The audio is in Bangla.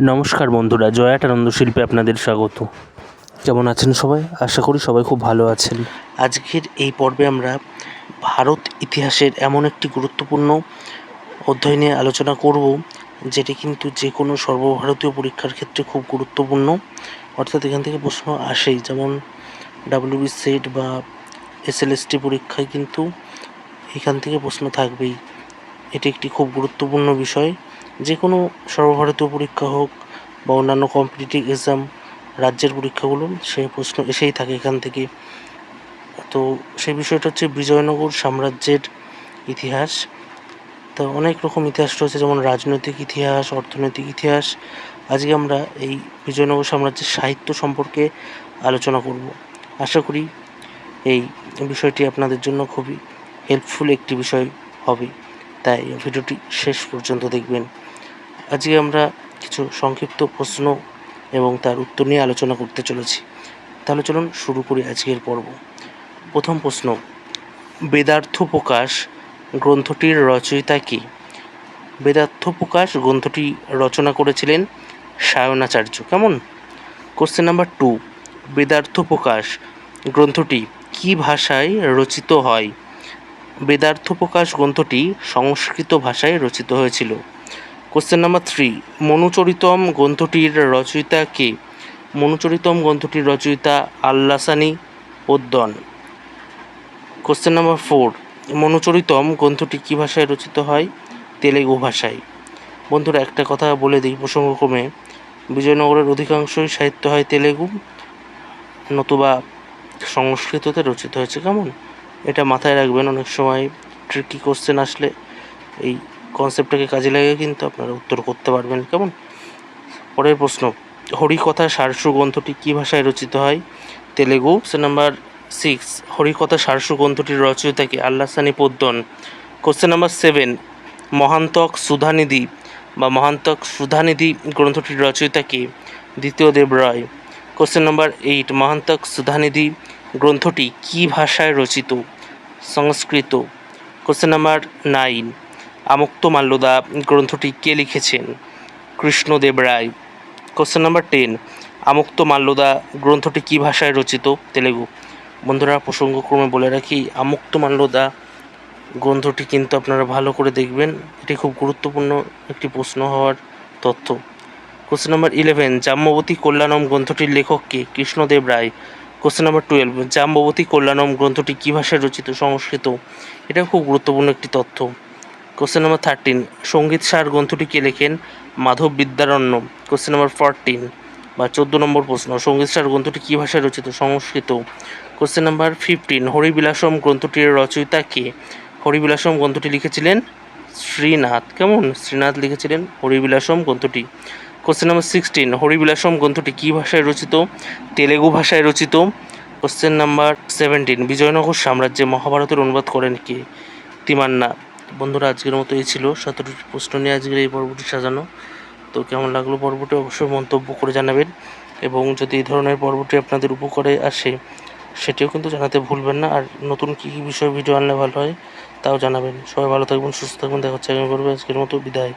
নমস্কার বন্ধুরা জয়াট আনন্দ শিল্পে আপনাদের স্বাগত। কেমন আছেন সবাই? আশা করি সবাই খুব ভালো আছেন। আজকের এই পর্বে আমরা ভারত ইতিহাসের এমন একটি গুরুত্বপূর্ণ অধ্যায় নিয়ে আলোচনা করব, যেটি কিন্তু যে কোনো সর্বভারতীয় পরীক্ষার ক্ষেত্রে খুব গুরুত্বপূর্ণ। অর্থাৎ এখান থেকে প্রশ্ন আসেই, যেমন ডাব্লিউবি সেট বা এসএলএসটি পরীক্ষায় কিন্তু এখান থেকে প্রশ্ন থাকবেই। এটি একটি খুব গুরুত্বপূর্ণ বিষয়। যে কোনো সর্বভারতীয় পরীক্ষা হোক বা অন্যান্য কম্পিটিটিভ এক্সাম, রাজ্যের পরীক্ষাগুলো সেই প্রশ্ন এসেই থাকে এখান থেকে। তো সেই বিষয়টা হচ্ছে বিজয়নগর সাম্রাজ্যের ইতিহাস। তো অনেক রকম ইতিহাস রয়েছে, যেমন রাজনৈতিক ইতিহাস, অর্থনৈতিক ইতিহাস। আজকে আমরা এই বিজয়নগর সাম্রাজ্যের সাহিত্য সম্পর্কে আলোচনা করব। আশা করি এই বিষয়টি আপনাদের জন্য খুবই হেল্পফুল একটি বিষয় হবে। তাই ভিডিওটি শেষ পর্যন্ত দেখবেন। আজকে আমরা কিছু সংক্ষিপ্ত প্রশ্ন এবং তার উত্তর নিয়ে আলোচনা করতে চলেছি। তাহলে চলুন শুরু করি আজকের পর্ব। প্রথম প্রশ্ন, বেদার্থ প্রকাশ গ্রন্থটির রচয়িতা কে? বেদার্থ প্রকাশ গ্রন্থটি রচনা করেছিলেন সায়নাচার্য। কেমন? Question number two Vedartha Prakash গ্রন্থটি কী ভাষায় রচিত হয়? বেদার্থ প্রকাশ গ্রন্থটি সংস্কৃত ভাষায় রচিত হয়েছিল। কোশ্চেন নাম্বার থ্রি মনুচরিতম গ্রন্থটির রচয়িতা কে? মনুচরিতম গ্রন্থটির রচয়িতা আল্লাসানি উদ্দন। কোশ্চেন নাম্বার ফোর মনুচরিতম গ্রন্থটি কী ভাষায় রচিত হয়? তেলেগু ভাষায়। বন্ধুরা, একটা কথা বলে দিই প্রসঙ্গক্রমে। বিজয়নগরের অধিকাংশই সাহিত্য হয় তেলেগু, নতুবা সংস্কৃততে রচিত হয়েছে, কেমন? এটা মাথায় রাখবেন, অনেক সময় ট্রিকি কোশ্চেন আসলে এই কনসেপ্টটাকে কাজে লাগিয়ে কিন্তু আপনারা উত্তর করতে পারবেন। কেমন? পরের প্রশ্ন হরিকথা সারসু গ্রন্থটি কী ভাষায় রচিত হয়? তেলেগু, সে নাম্বার সিক্স হরিকথা সারসু গ্রন্থটির রচয়িতাকে Allasani পদ্মন question number seven Mahanataka Sudhanidhi বা মহান্তক সুধানিধি গ্রন্থটির রচয়িতাকে দ্বিতীয় Deva Raya question number eight Mahanataka Sudhanidhi গ্রন্থটি কী ভাষায় রচিত? Sanskrit. Question number nine Amuktamalyada, গ্রন্থটি কে লিখেছেন? Krishnadeva Raya. Question number ten Amuktamalyada, গ্রন্থটি কী ভাষায় রচিত? তেলেগু। বন্ধুরা, প্রসঙ্গক্রমে বলে রাখি, আমুক্ত মাল্যদা, গ্রন্থটি কিন্তু আপনারা ভালো করে দেখবেন। এটি খুব গুরুত্বপূর্ণ একটি প্রশ্ন হওয়ার তথ্য। Question number eleven Jambavati Kalyanam গ্রন্থটির লেখক কে? Krishnadeva Raya. Question number twelve Jambavati Kalyanam গ্রন্থটি কী ভাষায় রচিত, সংস্কৃত? এটা খুব গুরুত্বপূর্ণ একটি তথ্য। কোশ্চেন নাম্বার থার্টিন সংগীত সার গ্রন্থটি কে লেখেন? Madhava Vidyaranya. Question number fourteen বা চোদ্দ নম্বর প্রশ্ন, সংগীত সার গ্রন্থটি কী ভাষায় রচিত, Sanskrit? Question number fifteen Harivilasam গ্রন্থটির রচয়িতা কে? হরিবিলাসম গ্রন্থটি লিখেছিলেন শ্রীনাথ। কেমন? শ্রীনাথ লিখেছিলেন হরিবিলাসম গ্রন্থটি। কোশ্চেন নাম্বার সিক্সটিন হরিবিলাসম গ্রন্থটি কী ভাষায় রচিত? তেলেগু ভাষায় রচিত। কোশ্চেন নাম্বার সেভেন্টিন বিজয়নগর সাম্রাজ্যে মহাভারতের অনুবাদ করেন কে? তিমান্না। বন্ধুরা, আজকের মতো এই ছিল। সতেরোটি প্রশ্ন নিয়ে আজকের এই পর্বটি সাজানো। তো কেমন লাগল পর্বটি অবশ্যই মন্তব্য করে জানাবেন। এবং যদি এই ধরনের পর্বটি আপনাদের উপকারে আসে, সেটিও কিন্তু জানাতে ভুলবেন না। আর নতুন কী কী বিষয় ভিডিও আনলে ভালো হয়, তাও জানাবেন। সবাই ভালো থাকবেন, সুস্থ থাকবেন। দেখা হচ্ছে আগামী পর্বে। আজকের মতো বিদায়।